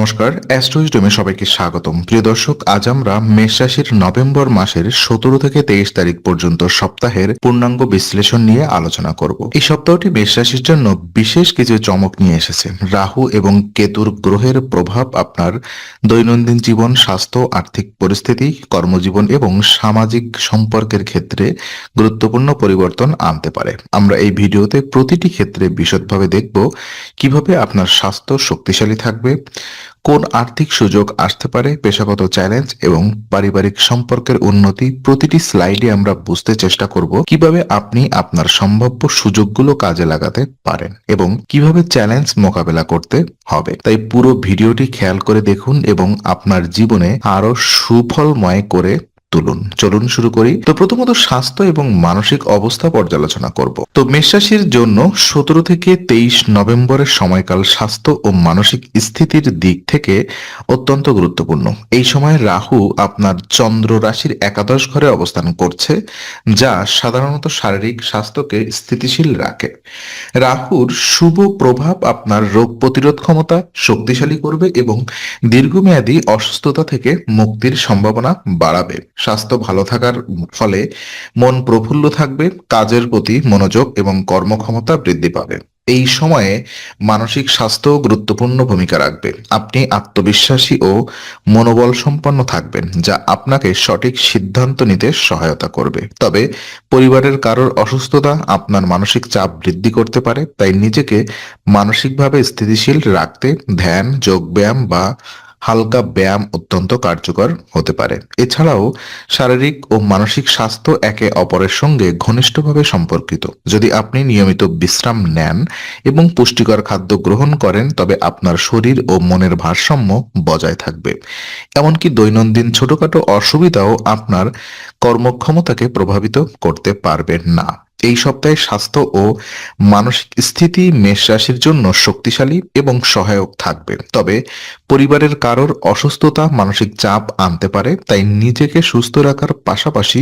নমস্কার অ্যাস্ট্রোইজডমে সবাইকে স্বাগতম। প্রিয় দর্শক, আজ আমরা মেষ রাশির নভেম্বর মাসের সতেরো থেকে তেইশ তারিখ পর্যন্ত সপ্তাহের পূর্ণাঙ্গ বিশ্লেষণ নিয়ে আলোচনা করব। এই সপ্তাহটি মেষ রাশির জন্য বিশেষ কিছু চমক নিয়ে এসেছে। রাহু এবং কেতুর গ্রহের প্রভাব আপনার দৈনন্দিন জীবন, স্বাস্থ্য, আর্থিক পরিস্থিতি, কর্মজীবন এবং সামাজিক সম্পর্কের ক্ষেত্রে গুরুত্বপূর্ণ পরিবর্তন আনতে পারে। আমরা এই ভিডিওতে প্রতিটি ক্ষেত্রে বিশদভাবে দেখব কীভাবে আপনার স্বাস্থ্য শক্তিশালী থাকবে কোন আর্থিক সুযোগ আসতে পারে, পেশাগত চ্যালেঞ্জ এবং পারিবারিক সম্পর্কের উন্নতি প্রতিটি স্লাইডে আমরা বুঝতে চেষ্টা করব কীভাবে আপনি আপনার সম্ভাব্য সুযোগগুলো কাজে লাগাতে পারেন এবং কীভাবে চ্যালেঞ্জ মোকাবেলা করতে হবে। তাই পুরো ভিডিওটি খেয়াল করে দেখুন এবং আপনার জীবনে আরও সুফলময় করে তুলুন। চলুন শুরু করি। তো প্রথমত স্বাস্থ্য এবং মানসিক অবস্থা পর্যালোচনা করব। তো মেষরাশির জন্য সতেরো থেকে তেইশ নভেম্বরের সময়কাল স্বাস্থ্য ও মানসিক স্থিতির দিক থেকে অত্যন্ত গুরুত্বপূর্ণ। এই সময় রাহু আপনার চন্দ্র রাশির একাদশ ঘরে অবস্থান করছে, যা সাধারণত শারীরিক স্বাস্থ্যকে স্থিতিশীল রাখে। রাহুর শুভ প্রভাব আপনার রোগ প্রতিরোধ ক্ষমতা শক্তিশালী করবে এবং দীর্ঘমেয়াদী অসুস্থতা থেকে মুক্তির সম্ভাবনা বাড়াবে। স্বাস্থ্য ভালো থাকার ফলে মন প্রফুল্ল থাকবে, কাজের প্রতি মনোযোগ এবং কর্মক্ষমতা বৃদ্ধি পাবে। এই সময়ে মানসিক স্বাস্থ্য গুরুত্বপূর্ণ ভূমিকা রাখবে। আপনি আত্মবিশ্বাসী ও মনোবল সম্পন্ন থাকবেন, যা আপনাকে সঠিক সিদ্ধান্ত নিতে সহায়তা করবে। তবে পরিবারের কারোর অসুস্থতা আপনার মানসিক চাপ বৃদ্ধি করতে পারে, তাই নিজেকে মানসিকভাবে স্থিতিশীল রাখতে ধ্যান, যোগব্যায়াম বা হালকা ব্যায়াম অত্যন্ত কার্যকর হতে পারে। এছাড়াও শারীরিক ও মানসিক স্বাস্থ্য একে অপরের সঙ্গে ঘনিষ্ঠভাবে সম্পর্কিত। যদি আপনি নিয়মিত বিশ্রাম নেন এবং পুষ্টিকর খাদ্য গ্রহণ করেন, তবে আপনার শরীর ও মনের ভারসাম্য বজায় থাকবে। এমনকি দৈনন্দিন ছোটখাটো অসুবিধাও আপনার কর্মক্ষমতাকে প্রভাবিত করতে পারবে না। এই সপ্তাহে স্বাস্থ্য ও মানসিক স্থিতি মেষ রাশির জন্য শক্তিশালী এবং সহায়ক থাকবে। তবে পরিবারের কারোর অসুস্থতা, মানসিক চাপ আনতে পারে, তাই নিজেকে সুস্থ রাখার পাশাপাশি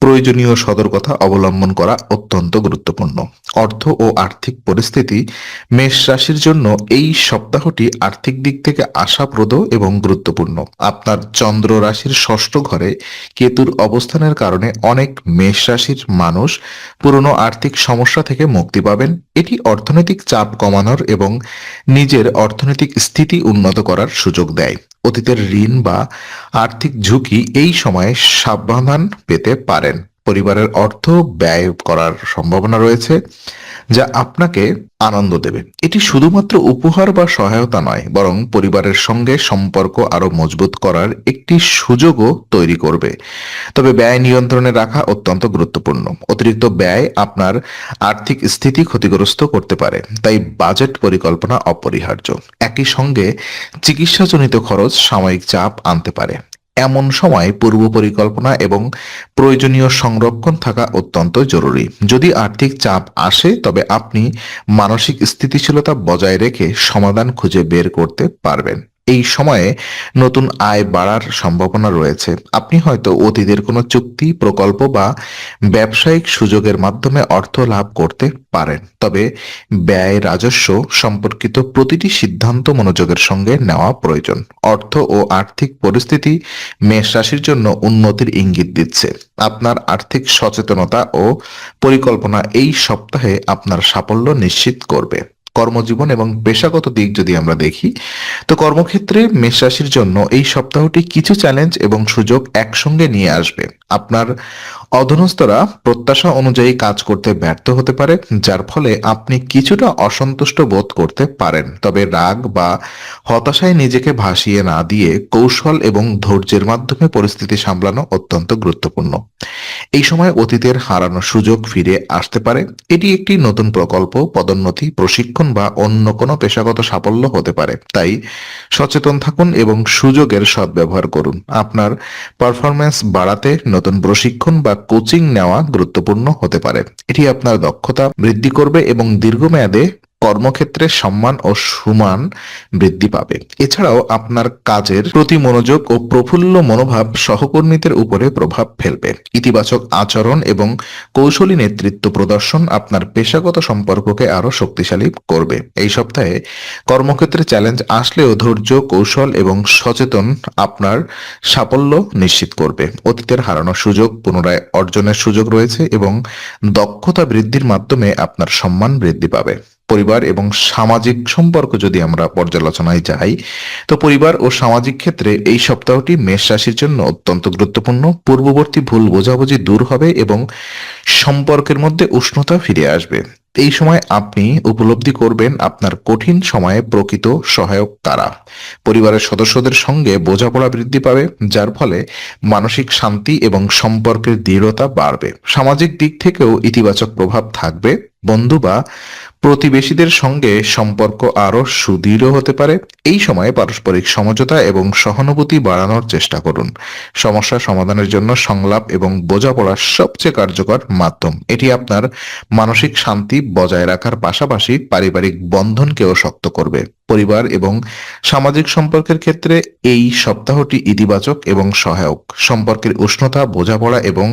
প্রয়োজনীয় সতর্কতা অবলম্বন করা অত্যন্ত গুরুত্বপূর্ণ। অর্থ ও আর্থিক পরিস্থিতি মেষ রাশির জন্য এই সপ্তাহটি আর্থিক দিক থেকে আশাপ্রদ এবং গুরুত্বপূর্ণ। আপনার চন্দ্র রাশির ষষ্ঠ ঘরে কেতুর অবস্থানের কারণে অনেক মেষ রাশির মানুষ পুরনো আর্থিক সমস্যা থেকে মুক্তি পাবেন। এটি অর্থনৈতিক চাপ কমানোর এবং নিজের অর্থনৈতিক স্থিতি উন্নত করার সুযোগ দেয়। অতীতের ঋণ বা আর্থিক ঝুঁকি এই সময়ে সাবধান পেতে পারেন। পরিবারের অর্থ ব্যয় করার সম্ভাবনা রয়েছে। যা আপনাকে আনন্দ দেবে। এটি শুধুমাত্র উপহার বা সহায়তা নয়, বরং পরিবারের সঙ্গে সম্পর্ক আরও মজবুত করার একটি সুযোগও তৈরি করবে। তবে ব্যয় নিয়ন্ত্রণে রাখা অত্যন্ত গুরুত্বপূর্ণ। অতিরিক্ত ব্যয় আপনার আর্থিক স্থিতি ক্ষতিগ্রস্ত করতে পারে, তাই বাজেট পরিকল্পনা অপরিহার্য। একই সঙ্গে চিকিৎসাজনিত খরচ সাময়িক চাপ আনতে পারে। এমন সময় পূর্ব পরিকল্পনা এবং প্রয়োজনীয় সংরক্ষণ থাকা অত্যন্ত জরুরি। যদি আর্থিক চাপ আসে, তবে আপনি মানসিক স্থিতিশীলতা বজায় রেখে সমাধান খুঁজে বের করতে পারবেন। এই সময়ে নতুন আয় বাড়ার সম্ভাবনা রয়েছে। আপনি হয়তো অতীতের কোনো চুক্তি, প্রকল্প বা ব্যবসায়িক সুযোগের মাধ্যমে অর্থ লাভ করতে পারেন। তবে ব্যয় রাজস্ব সম্পর্কিত প্রতিটি সিদ্ধান্ত মনোযোগের সঙ্গে নেওয়া প্রয়োজন। অর্থ ও আর্থিক পরিস্থিতি মেষ রাশির জন্য উন্নতির ইঙ্গিত দিচ্ছে। আপনার আর্থিক সচেতনতা ও পরিকল্পনা এই সপ্তাহে আপনার সাফল্য নিশ্চিত করবে। কর্মজীবন এবং পেশাগত দিক যদি আমরা দেখি, তো কর্মক্ষেত্রে মেষ রাশির জন্য এই সপ্তাহটি কিছু চ্যালেঞ্জ এবং সুযোগ একসঙ্গে নিয়ে আসবে। আপনার অধনস্থরা প্রত্যাশা অনুযায়ী কাজ করতে ব্যর্থ হতে পারে, যার ফলে আপনি কিছুটা অসন্তুষ্ট বোধ করতে পারেন। তবে রাগ বা হতাশায় নিজেকে ভাসিয়ে না দিয়ে কৌশল এবং ধৈর্যের মাধ্যমে পরিস্থিতি সামলানো অত্যন্ত গুরুত্বপূর্ণ। এই সময় অতীতের হারানো সুযোগ ফিরে আসতে পারে। এটি একটি নতুন প্রকল্প, পদোন্নতি, প্রশিক্ষণ বা অন্য কোনো পেশাগত সাফল্য হতে পারে। তাই সচেতন থাকুন এবং সুযোগের সদ্ব্যবহার করুন। আপনার পারফরম্যান্স বাড়াতে নতুন প্রশিক্ষণ বা কোচিং নেওয়া গুরুত্বপূর্ণ হতে পারে। এটি আপনার দক্ষতা বৃদ্ধি করবে এবং দীর্ঘমেয়াদে কর্মক্ষেত্রে সম্মান ও সুমান বৃদ্ধি পাবে। এছাড়াও আপনার কাজের প্রতি মনোযোগ ও প্রফুল্ল মনোভাব সহকর্মীদের উপরে প্রভাব ফেলবে। ইতিবাচক আচরণ এবং কৌশলী নেতৃত্ব প্রদর্শন আপনার পেশাগত সম্পর্ককে আরও শক্তিশালী করবে। এই সপ্তাহে কর্মক্ষেত্রে চ্যালেঞ্জ আসলেও ধৈর্য, কৌশল এবং সচেতন আপনার সাফল্য নিশ্চিত করবে। অতীতের হারানো সুযোগ, পুনরায় অর্জনের সুযোগ রয়েছে এবং দক্ষতা বৃদ্ধির মাধ্যমে আপনার সম্মান বৃদ্ধি পাবে। পরিবার এবং সামাজিক সম্পর্ক যদি আমরা পর্যালোচনায় যাই, তো পরিবার ও সামাজিক ক্ষেত্রে এই সপ্তাহটি মেষ রাশির জন্য অত্যন্ত গুরুত্বপূর্ণ। পূর্ববর্তী ভুল বোঝাবুঝি দূর হবে এবং সম্পর্কের মধ্যে উষ্ণতা ফিরে আসবে। এই সময় আপনি উপলব্ধি করবেন আপনার কঠিন সময়ে প্রকৃত সহায়ক কারা পরিবারের সদস্যদের সঙ্গে বোঝাপড়া বৃদ্ধি পাবে, যার ফলে মানসিক শান্তি এবং সম্পর্কের দৃঢ়তা বাড়বে। সামাজিক দিক থেকেও ইতিবাচক প্রভাব থাকবে। বন্ধু বা প্রতিবেশীদের সঙ্গে সম্পর্ক আরও সুদৃঢ় হতে পারে। এই সময়ে পারস্পরিক সমঝোতা এবং সহানুভূতি বাড়ানোর চেষ্টা করুন। সমস্যা সমাধানের জন্য সংলাপ এবং বোঝাপড়া সবচেয়ে কার্যকর মাধ্যম। এটি আপনার মানসিক শান্তি বজায় রাখার পাশাপাশি পারিবারিক বন্ধনকেও শক্ত করবে। পরিবার এবং সামাজিক সম্পর্কের ক্ষেত্রে এই সপ্তাহটি ইতিবাচক এবং সহায়ক। সম্পর্কের উষ্ণতা, বোঝাপড়া এবং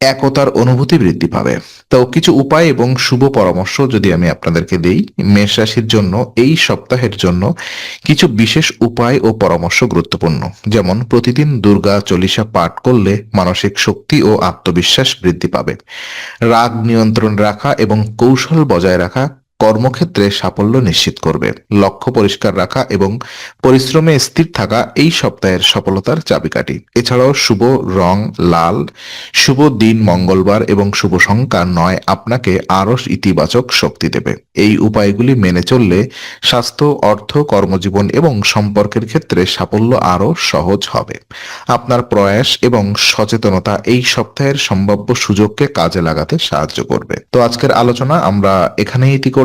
একতার অনুভূতি বৃদ্ধি পাবে। তো কিছু উপায় এবং শুভ পরামর্শ যদি আমি আপনাদেরকে দেই, মেষ রাশির জন্য, এই সপ্তাহের জন্য কিছু বিশেষ উপায় ও পরামর্শ গুরুত্বপূর্ণ। যেমন, প্রতিদিন দুর্গা চল্লিশা পাঠ করলে মানসিক শক্তি ও আত্মবিশ্বাস বৃদ্ধি পাবে। রাগ নিয়ন্ত্রণ রাখা এবং কৌশল বজায় রাখা কর্মক্ষেত্রে সাফল্য নিশ্চিত করবে। লক্ষ্য পরিষ্কার রাখা এবং পরিশ্রমে স্থির থাকা এই সপ্তাহের সফলতার চাবিকাঠি। এছাড়াও শুভ রং লাল, শুভ দিন মঙ্গলবার এবং শুভ সংখ্যা নয় আপনাকে আরও ইতিবাচক শক্তি দেবে। এই উপায়গুলি মেনে চললে স্বাস্থ্য, অর্থ, কর্মজীবন এবং সম্পর্কের ক্ষেত্রে সাফল্য আরও সহজ হবে। আপনার প্রয়াস এবং সচেতনতা এই সপ্তাহের সম্ভাব্য সুযোগকে কাজে লাগাতে সাহায্য করবে। তো আজকের আলোচনা, আমরা এখানেই ইতি